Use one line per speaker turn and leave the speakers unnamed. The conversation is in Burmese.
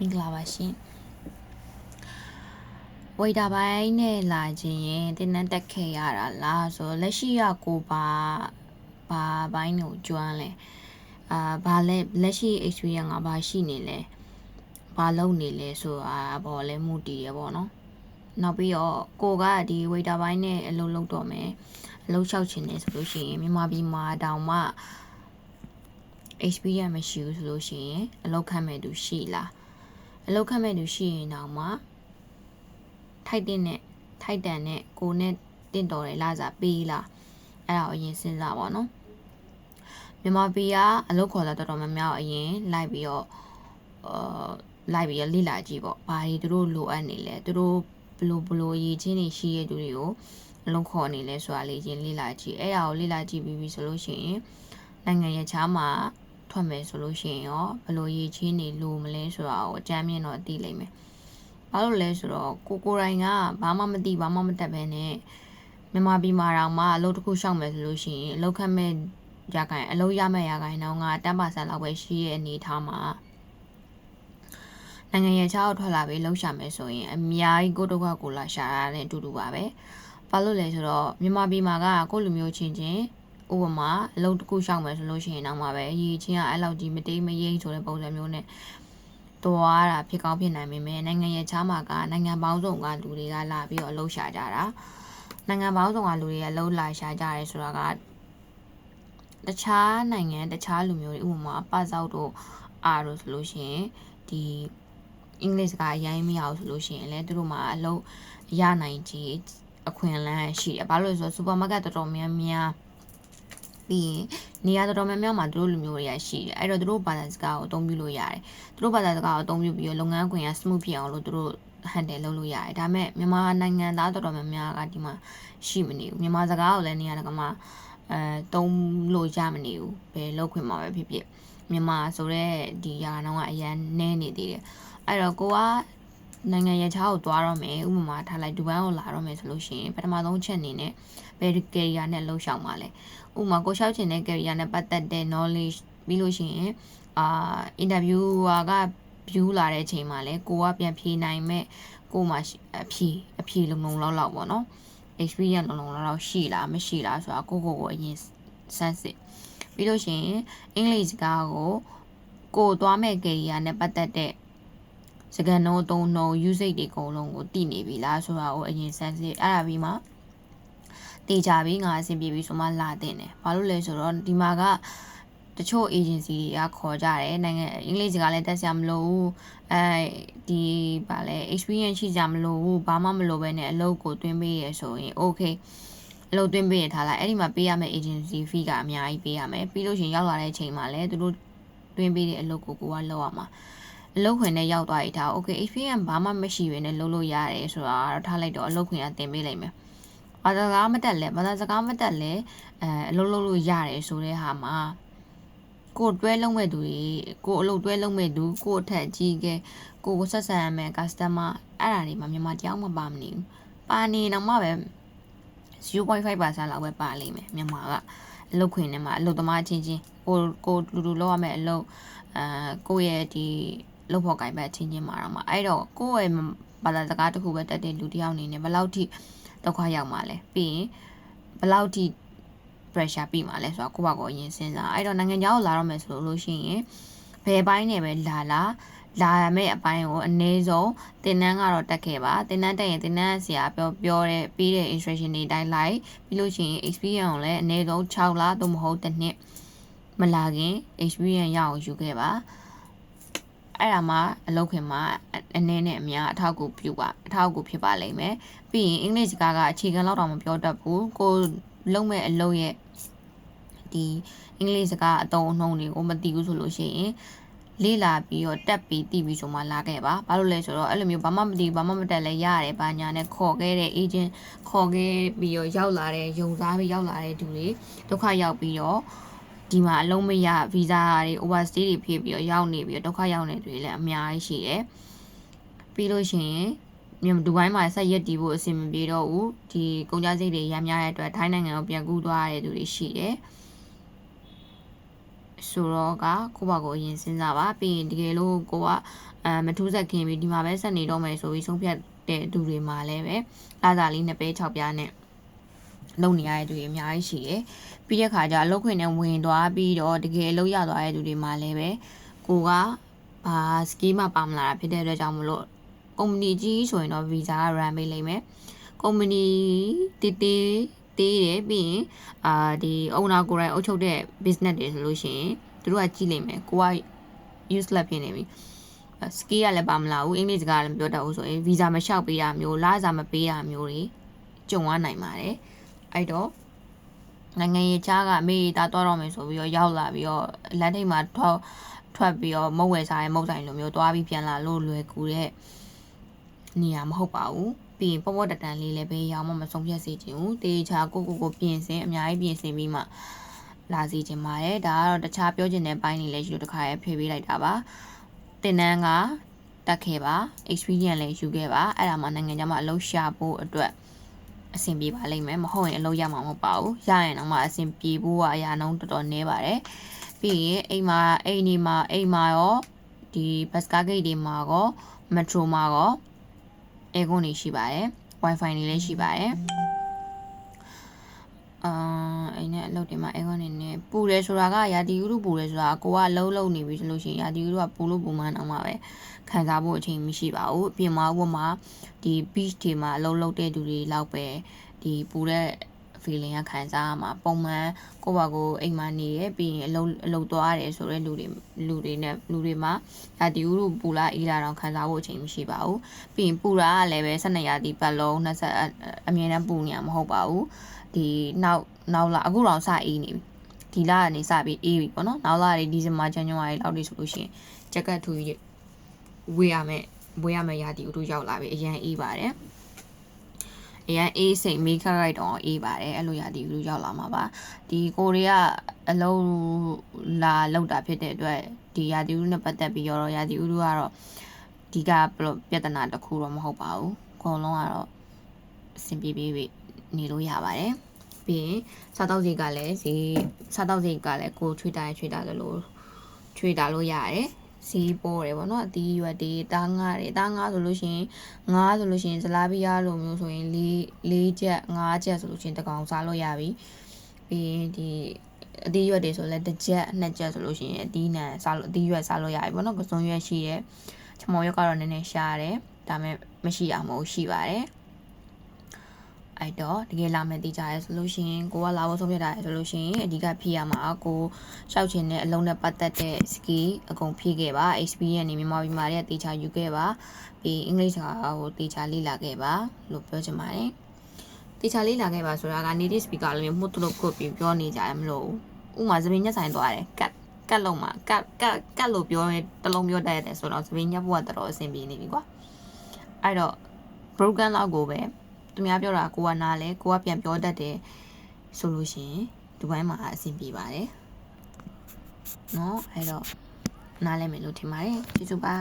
မင်္ဂလာပါရှင်ဝေတာပိုင်းနဲ့လာခြင်းရင်တင်းနှက်တက်ခဲ့ရတာလားဆိုတော့လက်ရှိရကိုပါဘာပိုင်းကိုကျွမ်းလဲအာဘာလဲလက်ရှိ experience ကဘာရှိနေလဲဘာလုပ်နေလဲဆိုတာပေါ့လဲမူတည်ရပေါ့နော်နောက်ပြီးတော့ကိုကဒီဝေတာပိုင်းနဲ့အလုပ်လုပ်တော့မယ်အလုပ်လျှောက်ချင်တယ်ဆိုလို့ရှိရင်မြန်မာပြည်မှာတောင်မှ experience မရှိဘူးဆိုလို့ရှိရင်အလုပ်ခန့်မဲ့သူရှိလား အလုပ်ခန့်မဲ့သူရှိရင်တော့မှထိုက်တဲ့နဲ့ထိုက်တန်နဲ့ကိုနဲ့တင့်တော်တယ်လားစားပေးလားအဲ့ဒါကိုအရင်စဉ်းစားပါတော့မြန်မာပြည်ကအလုပ်ခေါ်တာတော်တော်များများအရင်လိုက်ပြီးတော့အာလိုက်ပြီးလေ့လာကြည့်ပေါ့ဘာတွေသူတို့လိုအပ်နေလဲသူတို့ဘလို့ဘလို့ရည်ချင်းတွေရှိရတဲ့သူတွေကိုအလုပ်ခေါ်နေလဲဆိုတာလေးချင်းလေ့လာကြည့်အဲ့ဒါကိုလေ့လာကြည့်ပြီးပြီဆိုလို့ရှိရင်နိုင်ငံရဲ့ခြားမှာ ထွက်မယ်ဆိုလို့ရှိရင်ရောဘလို့ရည်ချင်းတွေလိုမလဲဆိုတာကိုအကြမ်းမြင်တော့သိလိမ့်မယ်။ဘာလို့လဲဆိုတော့ကိုကိုရိုင်းကဘာမှမသိဘာမှမတတ်ပဲနဲ့မြန်မာပြည်မှာတော့မှအလုပ်တစ်ခုရှောက်မယ်ဆိုလို့ရှိရင်အလုပ်ခက်မဲ့ရခိုင်အလုပ်ရမဲ့ရခိုင်တော့ကတန်းပါဆန်လောက်ပဲရှိရဲ့အနေထားမှာနိုင်ငံရဲ့ခြားကိုထွက်လာပြီးလှုပ်ရှားမယ်ဆိုရင်အများကြီးကိုဒုက္ခကိုလာရှာရတဲ့အတူတူပါပဲ။ဘာလို့လဲဆိုတော့မြန်မာပြည်မှာကကိုလူမျိုးချင်းချင်း ဥပမာအလုပ်တစ်ခုရှောက်မယ်ဆိုလို့ရှိရင်တော့မှာပဲအရေးချင်းကအဲ့လောက်ကြီးမတိတ်မရိမ့်ဆိုတဲ့ပုံစံမျိုးနဲ့သွားတာဖြစ်ကောင်းဖြစ်နိုင်ပေမဲ့နိုင်ငံရဲ့ခြားမှာကနိုင်ငံပေါင်းစုံကလူတွေကလာပြီးတော့အလုပ်ရှာကြတာနိုင်ငံပေါင်းစုံကလူတွေကအလုပ်လာရှာကြရဲဆိုတာကတခြားနိုင်ငံတခြားလူမျိုးတွေဥပမာပစောက်တို့အားတို့ဆိုလို့ရှိရင်ဒီအင်္ဂလိပ်စကားရိုင်းမရအောင်ဆိုလို့ရှိရင်လည်းသူတို့မှာအလုပ်ရနိုင်ခြင်းအခွင့်အလမ်းရှိတယ်။ဘာလို့လဲဆိုတော့စူပါမားကတ်တော်တော်များများ ပြီးရင်နေရာတော်တော်များများမှာသူတို့လူမျိုးတွေကရှိတယ်အဲ့တော့သူတို့ဘာသာစကားကိုအသုံးပြုလို့ရတယ်သူတို့ဘာသာစကားကိုအသုံးပြုပြီးတော့လုပ်ငန်းခွင်က smooth ဖြစ်အောင်လို့သူတို့ဟန်တယ်လုပ်လို့ရတယ်ဒါပေမဲ့မြန်မာနိုင်ငံသားတော်တော်များများကဒီမှာရှိမနေဘူးမြန်မာစကားကိုလည်းနေရာတကာမှာအဲသုံးလို့ရမနေဘူးဘယ်လောက်ခွင့်မှာပဲဖြစ်ဖြစ်မြန်မာဆိုတော့ဒီရာနှောင်းကအရန်နဲနေသေးတယ်အဲ့တော့ကိုကနိုင်ငံရခြားကိုသွားတော့မယ်ဥပမာထားလိုက်ဒူဘိုင်းကိုလာတော့မယ်ဆိုလို့ရှိရင်ပထမဆုံးချက်အနေနဲ့ ဘယ်ကယ်ရီယာနဲ့လှုပ်ဆောင်ပါလဲဥပမာကိုလျှောက်ချင်တဲ့ career နဲ့ပတ်သက်တဲ့ knowledge ပြီးလို့ရှိရင်အာ interviewer က view လာတဲ့အချိန်မှာလဲကိုကပြန်ဖြေနိုင်မဲ့ကိုမှအဖြေအဖြေလုံလုံလောက်လောက်ပေါ့နော် experience လုံလုံလောက်လောက်ရှိလားမရှိလားဆိုတာကိုကိုကိုအရင်စမ်းစစ်ပြီးလို့ရှိရင်အင်္ဂလိပ်စကားကိုကိုသွားမဲ့ career နဲ့ပတ်သက်တဲ့စကားနှုန်းသုံးနှုန်း usage တွေအကုန်လုံးကိုသိနေပြီလားဆိုတာကိုအရင်စမ်းစစ်အဲ့ဒါပြီးမှ တေချာပြီးငါအဆင်ပြေပြီဆိုမှလာတင်တယ်ဘာလို့လဲဆိုတော့ဒီမှာကတချို့ agency တွေကခေါ်ကြတယ်နိုင်ငံအင်္ဂလိပ်စကားလည်းတက်စရာမလိုဘူးအဲဒီဗာလဲ experience ရှိကြမလို့ဘူးဘာမှမလိုပဲနဲ့အလုပ်ကိုတွင်းပေးရဆိုရင် okay အလုပ်တွင်းပေးရထားလိုက်အဲ့ဒီမှာပေးရမယ့် agency fee ကအများကြီးပေးရမယ်ပြီးလို့ရှိရင်ရောက်လာတဲ့အချိန်မှာလည်းသူတို့တွင်းပေးတဲ့အလုပ်ကိုကိုကလုပ်ရမှာအလုပ်ခွင်နဲ့ရောက်သွားရထား okay experience ဘာမှမရှိဘဲနဲ့လုပ်လို့ရတယ်ဆိုတာတော့ထားလိုက်တော့အလုပ်ခွင်ကတင်ပေးလိုက်မယ် ဘာသာစကားမတက်လဲဘာသာစကားမတက်လဲအဲအလုပ်လုပ်လို့ရတယ်ဆိုတဲ့ဟာမှာကိုတွဲလုံးမဲ့သူတွေကိုအလုပ်တွဲလုံးမဲ့သူကိုအထက်ကြီးကဲကိုကိုဆက်ဆံရမယ် customer အဲ့ဒါတွေမှာမြန်မာတယောက်မှပါမနေဘူးပါနေတော့မှပဲ0.5%လောက်ပဲပါလိမ့်မယ်မြန်မာကအလုပ်ခွင်ထဲမှာအလုပ်သမားချင်းချင်းကိုကိုလူလူလောက်ရမယ်အလုပ်အာကိုရဲ့ဒီလုပ်ဖို့ကိုင်ဘက်ချင်းချင်းမှာတော့မှအဲ့တော့ကိုယ့်ရဲ့ဘာသာစကားတစ်ခုပဲတက်တဲ့လူတယောက်အနေနဲ့ဘယ်လောက်ထိ ဒုက္ခရောက်မှာလဲပြီးရင်ဘယ်လောက်ထိ pressure ပြီးမှာလဲဆိုတော့ကိုယ့်ဘာကိုအရင်စဉ်းစားအဲ့တော့နိုင်ငံခြားကိုလာတော့မယ်ဆိုလို့ရှိရင်ဘယ်ပိုင်းနဲ့ပဲလာလာလာရမယ့်အပိုင်းကိုအနည်းဆုံးတင်နန်းကတော့တက်ခဲ့ပါတင်နန်းတက်ရင်တင်နန်းဆရာပြောပြောတဲ့ပြီးတဲ့ instruction တွေတိုင်းလိုက်ပြီးလို့ရှိရင် experience ကိုလည်းအနည်းဆုံး6လသို့မဟုတ်တစ်နှစ်မလာခင် experience ရအောင်ယူခဲ့ပါ အဲ့ဒါမှအလုပ်ခင်မှာအနည်းနဲ့အများအထောက်အကူပြုပါအထောက်အကူဖြစ်ပါလိမ့်မယ်ပြီးရင်အင်္ဂလိပ်စကားကအခြေခံလောက်တော့မပြောတတ်ဘူးကိုလုံးမဲ့အလုပ်ရဲ့ဒီအင်္ဂလိပ်စကားအသုံးအနှုန်းတွေကိုမသိဘူးဆိုလို့ရှိရင်လေ့လာပြီးတော့တက်ပြီးတည်ပြီးဆိုမှလာခဲ့ပါဘာလို့လဲဆိုတော့အဲ့လိုမျိုးဘာမှမသိဘာမှမတက်လဲရတယ်ဘာညာနဲ့ခေါ်ခဲ့တဲ့ agent ခေါ်ခဲ့ပြီးတော့ရောက်လာတဲ့ယုံစားပြီးရောက်လာတဲ့သူတွေဒုက္ခရောက်ပြီးတော့ ဒီမှာအလုံးမရဗီဇာတွေ overstay တွေဖြစ်ပြီးတော့ရောက်နေပြီးတော့ဒုက္ခရောက်နေတွေလည်းအများကြီးရှိတယ်ပြီးလို့ရှိရင်မြန်မာဒူဘိုင်းမှာဆက်ရက်တည်ဖို့အဆင်မပြေတော့ဘူးဒီကုန်ကြစိတ်တွေရများတဲ့အတွက်ထိုင်းနိုင်ငံကိုပြန်ကူးသွားရတဲ့သူတွေရှိတယ်ဆိုတော့ကကိုယ့်ဘာကိုအရင်စဉ်းစားပါပြီးရင်တကယ်လို့ကိုကအဲမထူးဆက်ခင်ပြီးဒီမှာပဲဆက်နေတော့မယ်ဆိုပြီးဆုံးဖြတ်တဲ့သူတွေမှာလည်းပဲလာစာလေးနှစ်ပဲ6ပြားနဲ့ လုံနေရတဲ့သူတွေအများကြီးရှိတယ်ပြီးတဲ့ခါကျအလုပ်ခွင့်နဲ့ဝင်သွားပြီးတော့တကယ်အလုပ်ရသွားတဲ့သူတွေမှာလည်းပဲကိုကဘာစကီးမှပါမလာတာဖြစ်တဲ့အတွက်ကြောင့်မလို့ကုမ္ပဏီကြီးဆိုရင်တော့ visa က run ပေးလိမ့်မယ်ကုမ္ပဏီတီတီတေးတယ်ပြီးရင်အာဒီ owner ကိုယ်တိုင်အုပ်ချုပ်တဲ့ business တွေဆိုလို့ရှိရင်သူတို့ကကြည့်လိမ့်မယ်ကိုက useless ဖြစ်နေပြီ skill ကလည်းပါမလာဘူးအင်္ဂလိပ်စကားလည်းမပြောတတ်ဘူးဆိုရင် visa မလျှောက်ပေးတာမျိုးလာစာမပေးတာမျိုးတွေကြုံရနိုင်ပါတယ် အဲ့တော့နိုင်ငံရေးချားကအမေတာတော့တော့မယ်ဆိုပြီးတော့ရောက်လာပြီးတော့လမ်းထိပ်မှာထွက်ထွက်ပြီးတော့မုတ်ဝယ်စားရဲ့မုတ်ဆိုင်လိုမျိုးသွားပြီးပြန်လာလို့လွယ်ကူတဲ့နေရာမဟုတ်ပါဘူးပြီးရင်ပေါ့ပေါ့တတန်လေးလည်းပဲရောင်းမမဆုံးဖြတ်စေချင်ဘူးတေချာကိုကိုကိုပြင်ဆင်အများကြီးပြင်ဆင်ပြီးမှလာစီချင်ပါတယ်ဒါကတော့တခြားပြောချင်တဲ့ပိုင်းတွေလည်းရှိလို့တခါရဲဖေးပေးလိုက်တာပါတင်နန်းကတက်ခဲ့ပါ experience လည်းယူခဲ့ပါအဲ့ဒါမှနိုင်ငံခြားမှာအလုပ်ရှာဖို့အတွက် အဆင်ပြေပါလိမ့်မယ်မဟုတ်ရင်အလုပ်ရမှာမဟုတ်ပါဘူးရရင်တော့မှအဆင်ပြေဖို့ကအရာနှုန်းတော်တော်နည်းပါတယ်ပြီးရင်အိမ်မှာအိမ်ဒီမှာအိမ်မှာရောဒီဘတ်စကားဂိတ်တွေမှာရောမက်ထရိုမှာရောအဲကွန်တွေရှိပါတယ် wifi တွေလည်းရှိပါတယ်အာ အိမ်နဲ့အလုပ်တွေမှာအဲကွန်တွေနဲ့ပူတယ်ဆိုတာကရာသီဥတုပူတယ်ဆိုတာကိုကအလုံးလုံးနေပြီဆိုလို့ရှိရင်ရာသီဥတုကပူလို့ပူမှန်းတော့မှာပဲခံစားဖို့အချိန်မရှိပါဘူးအပြင်မှာဥပမာဒီ beach တွေမှာအလုံးလုံးတဲ့သူတွေလောက်ပဲဒီပူတဲ့ feeling ကခံစားရမှာပုံမှန်ကိုယ့်ဘာကိုအိမ်မှာနေရပြီးရင်အလုပ်အလုပ်သွားရတယ်ဆိုတဲ့လူတွေလူတွေနဲ့လူတွေမှာရာသီဥတုပူလာအေးလာတော့ခံစားဖို့အချိန်မရှိပါဘူးပြီးရင်ပူတာကလည်းပဲ12ရာသီပတ်လုံး20အမြဲတမ်းပူနေရမှာမဟုတ်ပါဘူး ဒီနောက်နောက်လာအခုတော့စအေးနေပြီဒီလကနေစပြီးအေးပြီပေါ့နော်နောက်လာတွေဒီဇင်ဘာဇန်နဝါရီလောက်တွေဆိုလို့ရှိရင်ဂျက်ကတ်ထူကြီးဝေးရမယ်ဝေးရမယ်ရာသီဥတုရောက်လာပြီအရန်အေးပါတယ်အရန်အေးစိတ်မေးခရိုက်တော့အေးပါတယ်အဲ့လိုရာသီဥတုရောက်လာမှာပါဒီကိုရီးယားအလုံးလာလောက်တာဖြစ်တဲ့အတွက်ဒီရာသီဥတုနဲ့ပတ်သက်ပြီးတော့ရာသီဥတုကတော့ဒီကပြဿနာတစ်ခုတော့မဟုတ်ပါဘူးအကုန်လုံးကတော့အဆင်ပြေပြေ နေလို့ရပါတယ်ပြီးရင်စားတောက်စီကလည်းဈေးစားတောက်စီကလည်းကိုချွေတာချွေတာလို့ချွေတာလို့ရတယ်ဈေးပေါ်တယ်ပေါ့နော်အသီးရွက်တွေတားငါးတွေတားငါးဆိုလို့ရှိရင်ငါးဆိုလို့ရှိရင်ဇလာဘီယာလိုမျိုးဆိုရင်၄၄ချက်၅ချက်ဆိုလို့ရှိရင်တကောင်စားလို့ရပြီပြီးရင်ဒီအသီးရွက်တွေဆိုလည်းတစ်ချက်နှစ်ချက်ဆိုလို့ရှိရင်အသီးနံစားလို့အသီးရွက်စားလို့ရပြီပေါ့နော်ကစုံရွက်ရှိတယ်ချမော်ရွက်ကတော့နည်းနည်းရှားတယ်ဒါပေမဲ့မရှိအောင်မဟုတ်ရှိပါတယ် အဲ့တော့တကယ်လာမယ်တည်ကြရဲဆိုလို့ရှိရင်ကိုကလာဖို့ဆုံးဖြတ်တာရဲဆိုလို့ရှိရင်အဓိကဖြည့်ရမှာကိုရှောက်ချင်တဲ့အလုံးနဲ့ပတ်သက်တဲ့ skill အကုန်ဖြည့်ခဲ့ပါ experience နေမြန်မာပြည်မှာတည်းတေချာယူခဲ့ပါပြီးအင်္ဂလိပ်စကားကိုတေချာလေ့လာခဲ့ပါလို့ပြောချင်ပါတယ်တေချာလေ့လာခဲ့ပါဆိုတာက native speaker လို့မျိုးမှုတ်လို့ကိုပြီးပြောနေကြရမလို့ဥမာသပင်ညက်ဆိုင်သွားတယ်ကတ်ကတ်လုံးမှာကတ်ကတ်ကတ်လို့ပြောရင်တလုံးပြောတတ်ရတယ်ဆိုတော့သပင်ညက်ဖို့ကတော်တော်အဆင်ပြေနေပြီကွာအဲ့တော့ broken လောက်ကိုပဲ သူများပြောတာကိုကနားလဲကိုကပြန်ပြောတတ်တယ်ဆိုလို့ရှိရင်ဒီဘိုင်းမှာအဆင်ပြေပါတယ်เนาะအဲ့တော့နားလဲမယ်လို့ထင်ပါတယ်ကျေးဇူးပါ